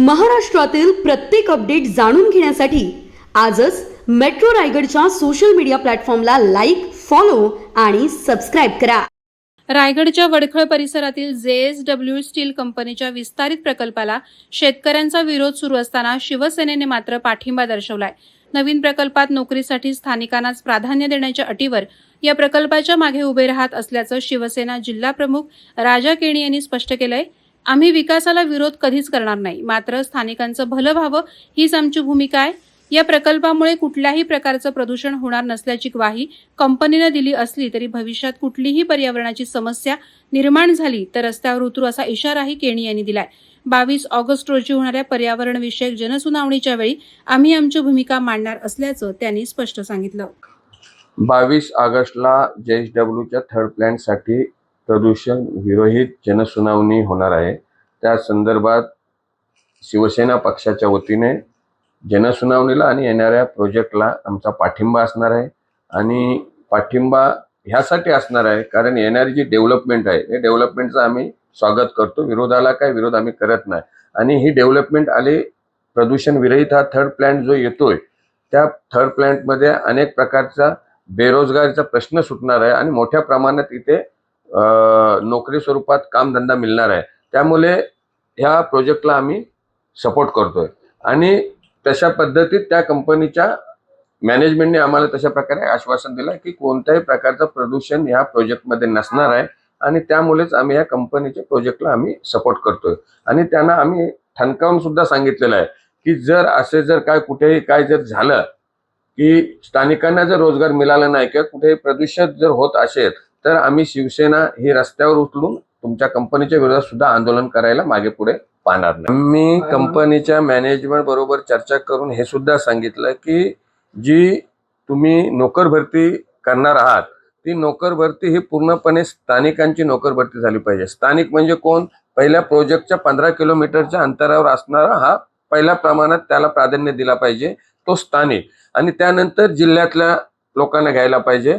महाराष्ट्रातील प्रत्येक अपडेट जाणून घेण्यासाठी आजच मेट्रो रायगडच्या सोशल मीडिया प्लॅटफॉर्मला लाईक फॉलो आणि सबस्क्राईब करा. रायगडच्या वडखळ परिसरातील जे एस डब्ल्यू स्टील कंपनीच्या विस्तारित प्रकल्पाला शेतकऱ्यांचा विरोध सुरू असताना शिवसेनेने मात्र पाठिंबा दर्शवलाय. नवीन प्रकल्पात नोकरीसाठी स्थानिकांनाच प्राधान्य देण्याच्या अटीवर या प्रकल्पाच्या मागे उभे राहत असल्याचं शिवसेना जिल्हा प्रमुख राजा केणी यांनी स्पष्ट केलंय. आम्ही विकासाला विरोध कधीच करणार नाही. मात्र स्थानिकांचं भलं व्हावं हीच आमची भूमिका आहे. या प्रकल्पामुळे कुठल्याही प्रकारचं प्रदूषण होणार नसल्याची ग्वाही कंपनीनं दिली असली तरी भविष्यात कुठलीही पर्यावरणाची समस्या निर्माण झाली तर रस्त्यावर उतरू असा इशाराही केणी यांनी दिलाय. बावीस ऑगस्ट रोजी होणाऱ्या पर्यावरणविषयक जनसुनावणीच्या वेळी आम्ही आमची भूमिका मांडणार असल्याचं त्यांनी स्पष्ट सांगितलं. बावीस ऑगस्टला जे एस डब्ल्यूच्या थर्ड प्लॅनसाठी प्रदूषण विरहित जनसुनावणी होणार आहे. त्या संदर्भात शिवसेना पक्षाच्या वतीने जनसुनावणीला आणि येणाऱ्या प्रोजेक्टला आमचा पाठिंबा असणार आहे. आणि पाठिंबा ह्यासाठी असणार आहे कारण येणारी जी डेव्हलपमेंट आहे हे डेव्हलपमेंटचं आम्ही स्वागत करतो. विरोधाला काय विरोध आम्ही करत नाही. आणि ही डेव्हलपमेंट आली प्रदूषण विरहित हा थर्ड प्लॅन्ट जो येतोय त्या थर्ड प्लॅन्टमध्ये अनेक प्रकारचा बेरोजगारीचा प्रश्न सुटणार आहे आणि मोठ्या प्रमाणात इथे नोकरी स्वरूपात कामधंदा मिळणार आहे. त्यामुळे ह्या प्रोजेक्टला आम्ही सपोर्ट करतोय. आणि तशा पद्धतीत त्या कंपनीच्या मॅनेजमेंटने आम्हाला तशा प्रकारे आश्वासन दिलं की कोणत्याही प्रकारचं प्रदूषण ह्या प्रोजेक्टमध्ये नसणार आहे आणि त्यामुळेच आम्ही या कंपनीच्या प्रोजेक्टला आम्ही सपोर्ट करतोय. आणि त्यांना आम्ही ठणकावून सुद्धा सांगितलेलं आहे की जर असे जर काय कुठेही काय जर झालं की स्थानिकांना जर रोजगार मिळाला नाही किंवा कुठेही प्रदूषण जर होत असेल तर आम्ही शिवसेना ही रस्त्यावर उचलून तुमच्या कंपनीच्या विरोधात सुद्धा आंदोलन करायला मागे पुढे पाहणार नाही. मी कंपनीच्या मॅनेजमेंट बरोबर चर्चा करून हे सुद्धा सांगितलं की जी तुम्ही नोकर भरती करणार आहात ती नोकर भरती ही पूर्णपणे स्थानिकांची नोकर भरती झाली पाहिजे. स्थानिक म्हणजे कोण? पहिल्या प्रोजेक्टच्या पंधरा किलोमीटरच्या अंतरावर असणारा हा पहिल्या प्रमाणात त्याला प्राधान्य दिला पाहिजे तो स्थानिक. आणि त्यानंतर जिल्ह्यातल्या लोकांना घ्यायला पाहिजे.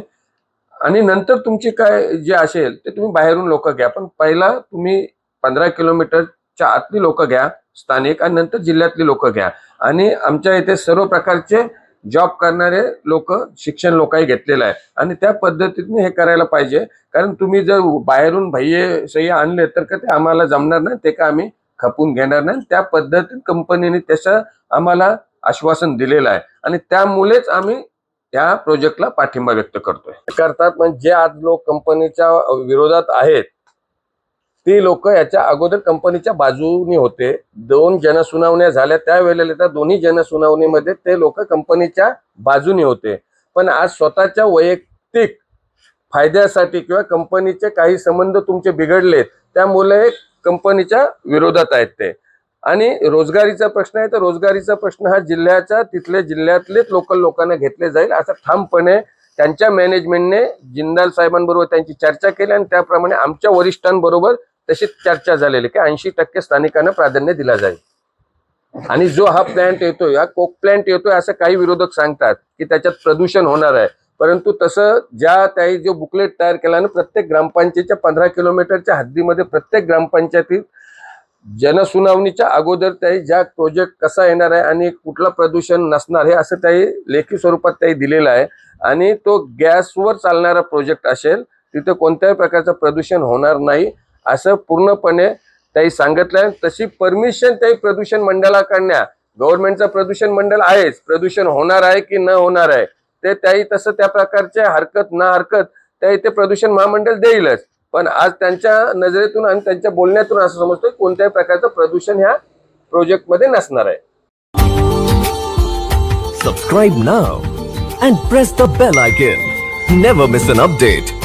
आणि नंतर तुमची काय जे असेल ते तुम्ही बाहेरून लोक घ्या. पण पहिला तुम्ही पंधरा किलोमीटरच्या आतली लोक घ्या स्थानिक आणि नंतर जिल्ह्यातली लोक घ्या. आणि आमच्या इथे सर्व प्रकारचे जॉब करणारे लोक शिक्षण लोकही घेतलेलं आहे. आणि त्या पद्धतीने हे करायला पाहिजे. कारण तुम्ही जर बाहेरून भैये सह्य आणले तर का ते आम्हाला जमणार नाही ते का आम्ही खपून घेणार नाही. त्या पद्धतीत कंपनीने त्याचं आम्हाला आश्वासन दिलेलं आहे. आणि त्यामुळेच आम्ही त्या प्रोजेक्टला पाठिंबा व्यक्त करतोय. करतात म्हणजे जे आज लोक कंपनीच्या विरोधात आहेत ती लोक याच्या अगोदर कंपनीच्या बाजूनी होते. दोन जनसुनावण्या झाल्या त्यावेळेला त्या दोन्ही जनसुनावणीमध्ये ते लोक कंपनीच्या बाजूनी होते. पण आज स्वतःच्या वैयक्तिक फायद्यासाठी किंवा कंपनीचे काही संबंध तुमचे बिघडलेत त्यामुळे कंपनीच्या विरोधात आहेत ते. आणि रोजगारीचा प्रश्न आहे तर रोजगारीचा प्रश्न हा जिल्ह्याचा तिथल्या जिल्ह्यातलेच लोकल लोकांना घेतले जाईल असं ठामपणे त्यांच्या मॅनेजमेंटने जिंदाल साहेबांबरोबर त्यांची चर्चा केली आणि त्याप्रमाणे आमच्या वरिष्ठांबरोबर तशी चर्चा झालेली की ऐंशी टक्के स्थानिकांना प्राधान्य दिला जाईल. आणि जो हा प्लॅन्ट येतोय हा कोक प्लॅन्ट येतोय असं काही विरोधक सांगतात की त्याच्यात प्रदूषण होणार आहे. परंतु तसं ज्या त्याही जो बुकलेट तयार केला ना प्रत्येक ग्रामपंचायतच्या पंधरा किलोमीटरच्या हद्दीमध्ये प्रत्येक ग्रामपंचायतीत जनसुनावणीच्या अगोदर त्याही ज्या प्रोजेक्ट कसा येणार आहे आणि कुठलं प्रदूषण नसणार हे असं त्याही लेखी स्वरूपात त्याही दिलेलं आहे. आणि तो गॅसवर चालणारा प्रोजेक्ट असेल तिथं कोणत्याही प्रकारचं प्रदूषण होणार नाही असं पूर्णपणे त्याही सांगितलं आहे. तशी परमिशन त्याही प्रदूषण मंडळाकडण्या गव्हर्नमेंटचं प्रदूषण मंडळ आहेच. प्रदूषण होणार आहे की न होणार आहे? ते त्याही तसं त्या प्रकारचे हरकत ना हरकत त्याही ते प्रदूषण महामंडळ देईलच. पण आज त्यांच्या नजरेतून आणि त्यांच्या बोलण्यातून असं समजतोय कोणत्याही प्रकारचं प्रदूषण ह्या प्रोजेक्टमध्ये नसणार आहे. Subscribe now and press the bell icon never miss an update